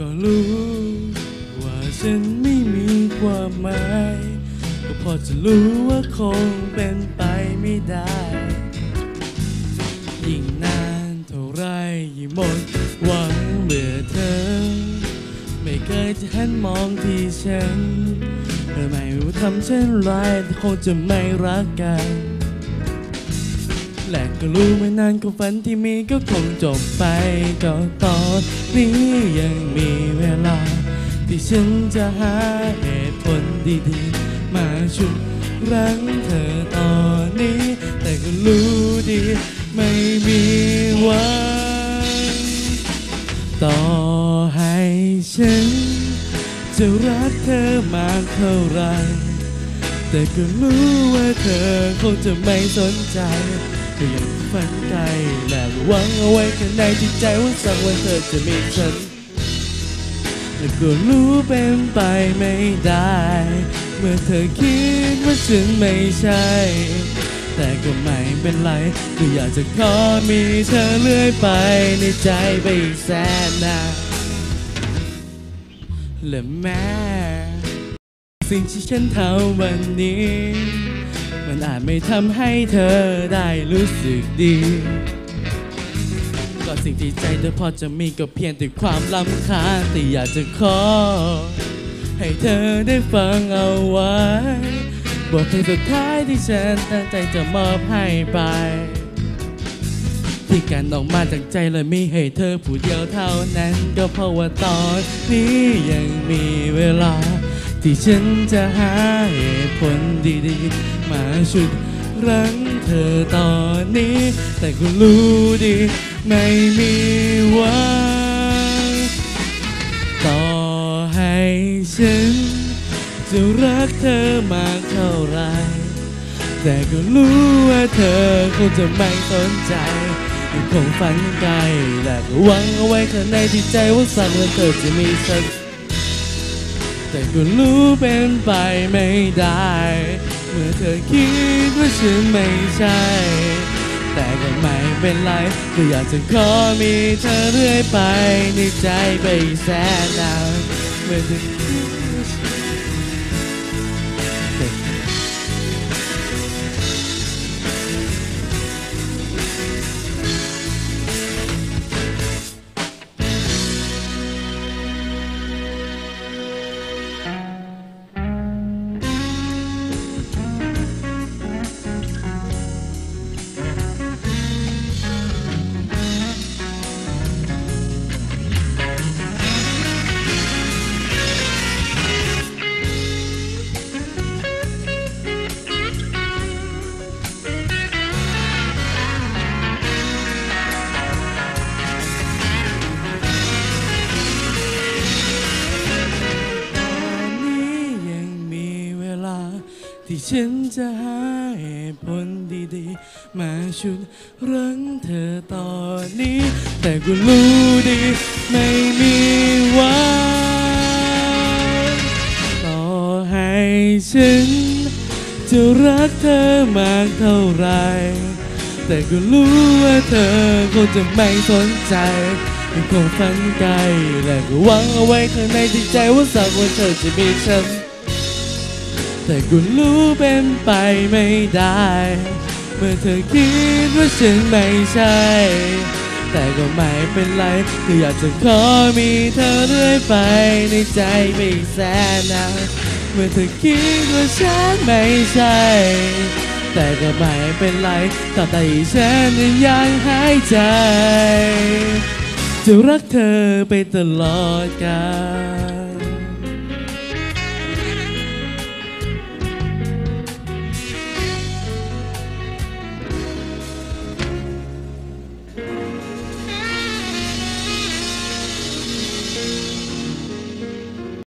ก็รู้ว่าฉันไม่มีความหมาย ก็พอจะรู้ว่าคงเป็นไปไม่ได้ ยิ่งนานเท่าไรยิ่งหมดหวังเมื่อเธอ ไม่เคยจะหันมองที่ฉันเธอไม่รู้ทำเช่นไรคงจะไม่รักกัน และก็รู้ไม่นานก็ฝันที่มีก็คงจบไปก็ตอนนี้ยังมีเวลา ที่ฉันจะหาเหตุผลดีๆ มาชุดรั้งเธอตอนนี้ แต่ก็รู้ดี ไม่มีวันต่อให้ฉัน จะรักเธอมากเท่าไหรแต่ก็รู้ว่าเธอคงจะไม่สนใจ ก็ยังฝันไกลและหวังเอาไว้ข้างในจิตใจว่าสักวันเธอจะมีฉันแต่ก็รู้เป็นไปไม่ได้ เมื่อเธอคิดว่าฉันไม่ใช่ แต่ก็ไม่เป็นไรก็อยากจะขอมีเธอเรื่อยไปในใจไปอีกแสนนานและแม้ สิ่งที่ฉันทำวันนี้ มันอาจไม่ทำให้เธอได้รู้สึกดี ก็สิ่งที่ใจเธอพอจะมีก็เพียงแต่ความลำคาญแต่อยากจะขอ ให้เธอได้ฟังเอาไว้ บทเพลงสุดท้ายที่ฉันตั้งใจจะมอบให้ไป ที่การออกมาจากใจเลยมีให้เธอผู้เดียวเท่านั้น ก็เพราะว่าตอนนี้ยังมีเวลา ที่ฉันจะหาเหตุผลดีๆ มาชุดรั้งเธอตอนนี้ แต่ก็รู้ดี ไม่มีวันต่อให้ฉัน จะรักเธอมากเท่าไร แต่ก็รู้ว่าเธอคงจะไม่สนใจยังคงฝันไกลและก็หวังเอาไว้ข้างในที่ใจว่าสักวันเธอจะมีฉัน แต่ก็รู้เป็นไปไม่ได้ เมื่อเธอคิดว่าฉันไม่ใช่ แต่ก็ไม่เป็นไรก็อยากจะขอมีเธอเรื่อยไปในใจไปแสนนานเมื่อเธอ ที่ฉันจะหาเหตุผลดีๆ มาชุดรั้งเธอตอนนี้ แต่ก็รู้ดีไม่มีวันต่อให้ฉันจะรักเธอมากเท่าไร แต่ก็รู้ว่าเธอคงจะไม่สนใจยังคงฝันไกลและก็หวังเอาไว้ข้างในจิตใจว่าสักวันเธอจะมีฉัน แต่ก็รู้เป็นไปไม่ได้ เมื่อเธอคิดว่าฉันไม่ใช่ แต่ก็ไม่เป็นไรก็อยากจะขอมีเธอเรื่อยไปในใจไปอีกแสนนานเมื่อเธอคิดว่าฉันไม่ใช่ แต่ก็ไม่เป็นไรตราบใดฉันยังหายใจ จะรักเธอไปตลอดกาล